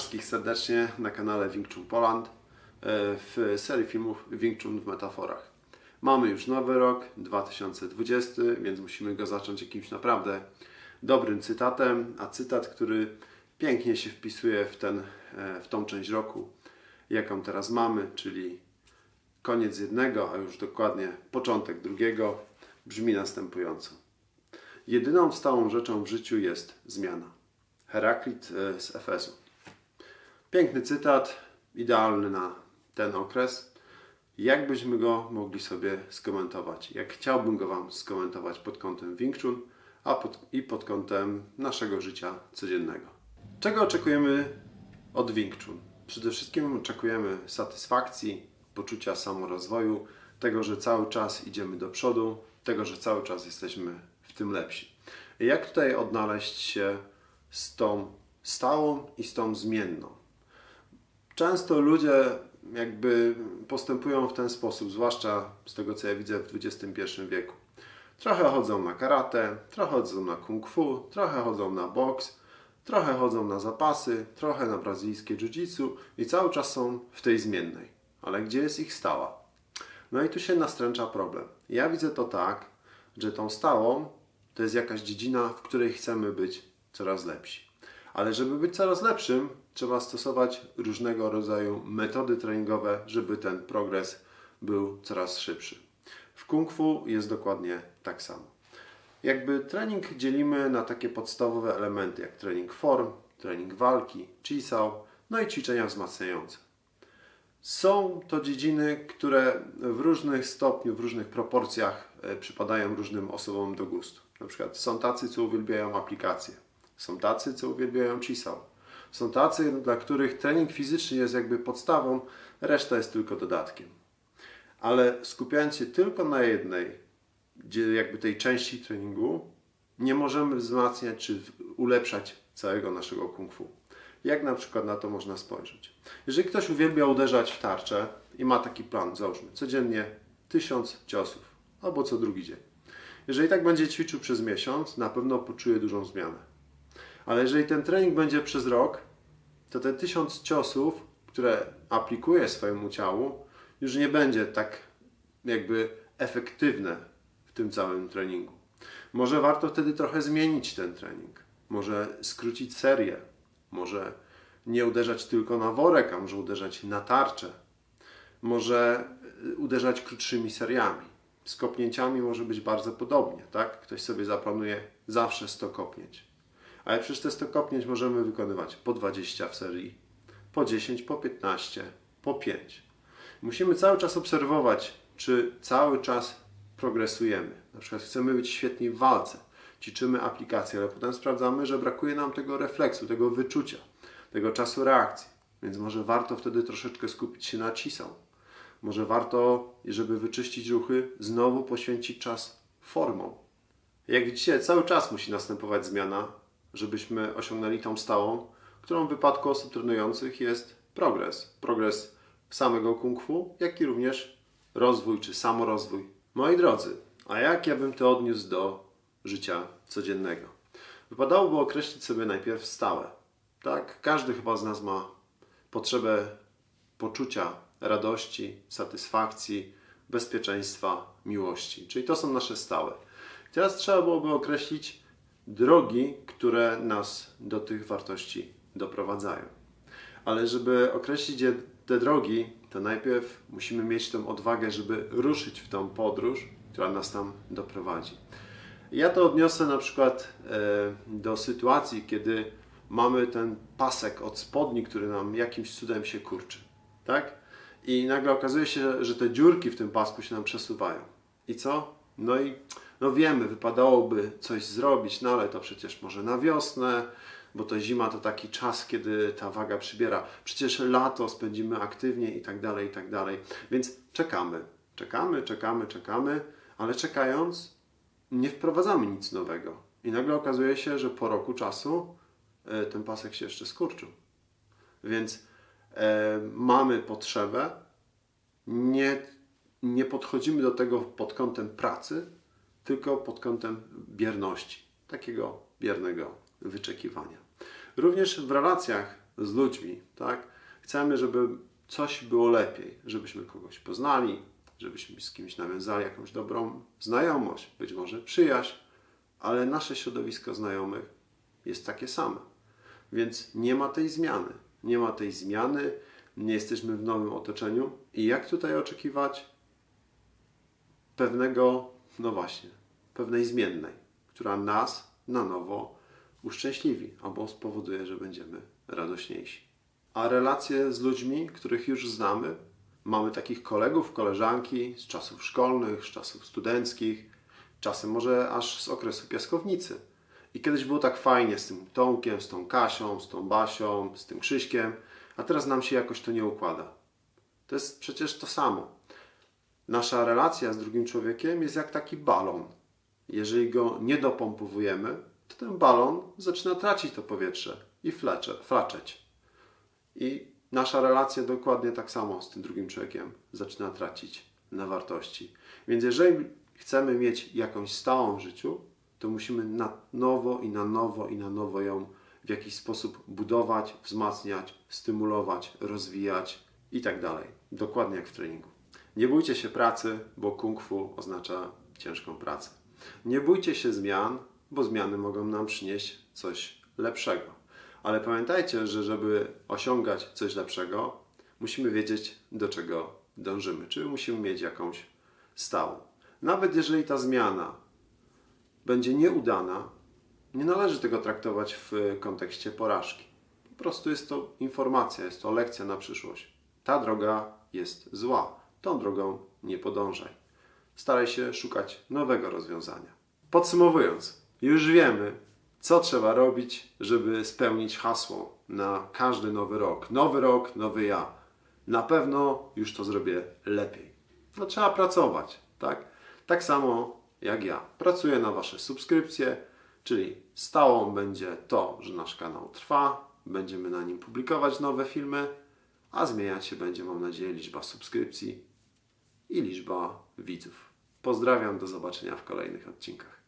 wszystkich serdecznie na kanale Wing Chun Poland e, w serii filmów Wing Chun w metaforach. Mamy już nowy rok, 2020, więc musimy go zacząć jakimś naprawdę dobrym cytatem, a cytat, który pięknie się wpisuje w, ten, e, w tą część roku, jaką teraz mamy, czyli koniec jednego, a już dokładnie początek drugiego, brzmi następująco. Jedyną stałą rzeczą w życiu jest zmiana. Heraklit e, z Efezu. Piękny cytat, idealny na ten okres. Jak byśmy go mogli sobie skomentować? Jak chciałbym go Wam skomentować pod kątem Wing Chun, a pod, i pod kątem naszego życia codziennego. Czego oczekujemy od Wing Chun? Przede wszystkim oczekujemy satysfakcji, poczucia samorozwoju, tego, że cały czas idziemy do przodu, tego, że cały czas jesteśmy w tym lepsi. Jak tutaj odnaleźć się z tą stałą i z tą zmienną? Często ludzie jakby postępują w ten sposób, zwłaszcza z tego co ja widzę w XXI wieku. Trochę chodzą na karate, trochę chodzą na kung fu, trochę chodzą na boks, trochę chodzą na zapasy, trochę na brazylijskie jiu-jitsu i cały czas są w tej zmiennej. Ale gdzie jest ich stała? No i tu się nastręcza problem. Ja widzę to tak, że tą stałą to jest jakaś dziedzina, w której chcemy być coraz lepsi. Ale żeby być coraz lepszym, trzeba stosować różnego rodzaju metody treningowe, żeby ten progres był coraz szybszy. W kung fu jest dokładnie tak samo. Jakby trening dzielimy na takie podstawowe elementy, jak trening form, trening walki, chisao, no i ćwiczenia wzmacniające. Są to dziedziny, które w różnych stopniu, w różnych proporcjach e, przypadają różnym osobom do gustu. Na przykład są tacy, co uwielbiają aplikacje. Są tacy, co uwielbiają chisał. Są tacy, dla których trening fizyczny jest jakby podstawą, reszta jest tylko dodatkiem. Ale skupiając się tylko na jednej, gdzie jakby tej części treningu, nie możemy wzmacniać czy ulepszać całego naszego kung fu. Jak na przykład na to można spojrzeć? Jeżeli ktoś uwielbia uderzać w tarczę i ma taki plan, załóżmy, codziennie tysiąc ciosów albo co drugi dzień. Jeżeli tak będzie ćwiczył przez miesiąc, na pewno poczuje dużą zmianę. Ale jeżeli ten trening będzie przez rok, to te tysiąc ciosów, które aplikuje swojemu ciału, już nie będzie tak jakby efektywne w tym całym treningu. Może warto wtedy trochę zmienić ten trening. Może skrócić serię. Może nie uderzać tylko na worek, a może uderzać na tarczę. Może y, uderzać krótszymi seriami. Z kopnięciami może być bardzo podobnie, tak? Ktoś sobie zaplanuje zawsze 100 kopnięć. Ale przecież te 100 kopnięć możemy wykonywać po 20 w serii, po 10, po 15, po 5. Musimy cały czas obserwować, czy cały czas progresujemy. Na przykład chcemy być świetni w walce, ćwiczymy aplikację, ale potem sprawdzamy, że brakuje nam tego refleksu, tego wyczucia, tego czasu reakcji. Więc może warto wtedy troszeczkę skupić się na cisał. Może warto, żeby wyczyścić ruchy, znowu poświęcić czas formą. Jak widzicie, cały czas musi następować zmiana, żebyśmy osiągnęli tą stałą, którą w wypadku osób trenujących jest progres. Progres samego kung fu, jak i również rozwój czy samorozwój. Moi drodzy, a jak ja bym to odniósł do życia codziennego? Wypadałoby określić sobie najpierw stałe. Tak, każdy chyba z nas ma potrzebę poczucia radości, satysfakcji, bezpieczeństwa, miłości. Czyli to są nasze stałe. Teraz trzeba byłoby określić drogi, które nas do tych wartości doprowadzają. Ale żeby określić te drogi, to najpierw musimy mieć tę odwagę, żeby ruszyć w tą podróż, która nas tam doprowadzi. Ja to odniosę na przykład e, do sytuacji, kiedy mamy ten pasek od spodni, który nam jakimś cudem się kurczy. Tak? I nagle okazuje się, że te dziurki w tym pasku się nam przesuwają. I co? No i no wiemy, wypadałoby coś zrobić, no ale to przecież może na wiosnę, bo to zima to taki czas, kiedy ta waga przybiera. Przecież lato spędzimy aktywnie i tak dalej, i tak dalej. Więc czekamy, czekamy, czekamy, czekamy, ale czekając nie wprowadzamy nic nowego. I nagle okazuje się, że po roku czasu e, ten pasek się jeszcze skurczył. Więc e, mamy potrzebę, nie, nie podchodzimy do tego pod kątem pracy, tylko pod kątem bierności, takiego biernego wyczekiwania. Również w relacjach z ludźmi, tak? Chcemy, żeby coś było lepiej, żebyśmy kogoś poznali, żebyśmy z kimś nawiązali jakąś dobrą znajomość, być może przyjaźń, ale nasze środowisko znajomych jest takie same. Więc nie ma tej zmiany. Nie ma tej zmiany, nie jesteśmy w nowym otoczeniu. I jak tutaj oczekiwać pewnego, no właśnie, pewnej zmiennej, która nas na nowo uszczęśliwi albo spowoduje, że będziemy radośniejsi. A relacje z ludźmi, których już znamy, mamy takich kolegów, koleżanki z czasów szkolnych, z czasów studenckich, czasem może aż z okresu piaskownicy. I kiedyś było tak fajnie z tym Tomkiem, z tą Kasią, z tą Basią, z tym Krzyśkiem, a teraz nam się jakoś to nie układa. To jest przecież to samo. Nasza relacja z drugim człowiekiem jest jak taki balon. Jeżeli go nie dopompowujemy, to ten balon zaczyna tracić to powietrze i flecze, flaczeć. I nasza relacja dokładnie tak samo z tym drugim człowiekiem zaczyna tracić na wartości. Więc jeżeli chcemy mieć jakąś stałą w życiu, to musimy na nowo i na nowo i na nowo ją w jakiś sposób budować, wzmacniać, stymulować, rozwijać i tak dalej. Dokładnie jak w treningu. Nie bójcie się pracy, bo kung fu oznacza ciężką pracę. Nie bójcie się zmian, bo zmiany mogą nam przynieść coś lepszego. Ale pamiętajcie, że żeby osiągać coś lepszego, musimy wiedzieć, do czego dążymy, czyli musimy mieć jakąś stałą. Nawet jeżeli ta zmiana będzie nieudana, nie należy tego traktować w kontekście porażki. Po prostu jest to informacja, jest to lekcja na przyszłość. Ta droga jest zła, tą drogą nie podążaj. Staraj się szukać nowego rozwiązania. Podsumowując, już wiemy, co trzeba robić, żeby spełnić hasło na każdy nowy rok. Nowy rok, nowy ja. Na pewno już to zrobię lepiej. No trzeba pracować, tak? Tak samo jak ja. Pracuję na Wasze subskrypcje, czyli stałą będzie to, że nasz kanał trwa, będziemy na nim publikować nowe filmy, a zmieniać się będzie, mam nadzieję, liczba subskrypcji i liczba widzów. Pozdrawiam, do zobaczenia w kolejnych odcinkach.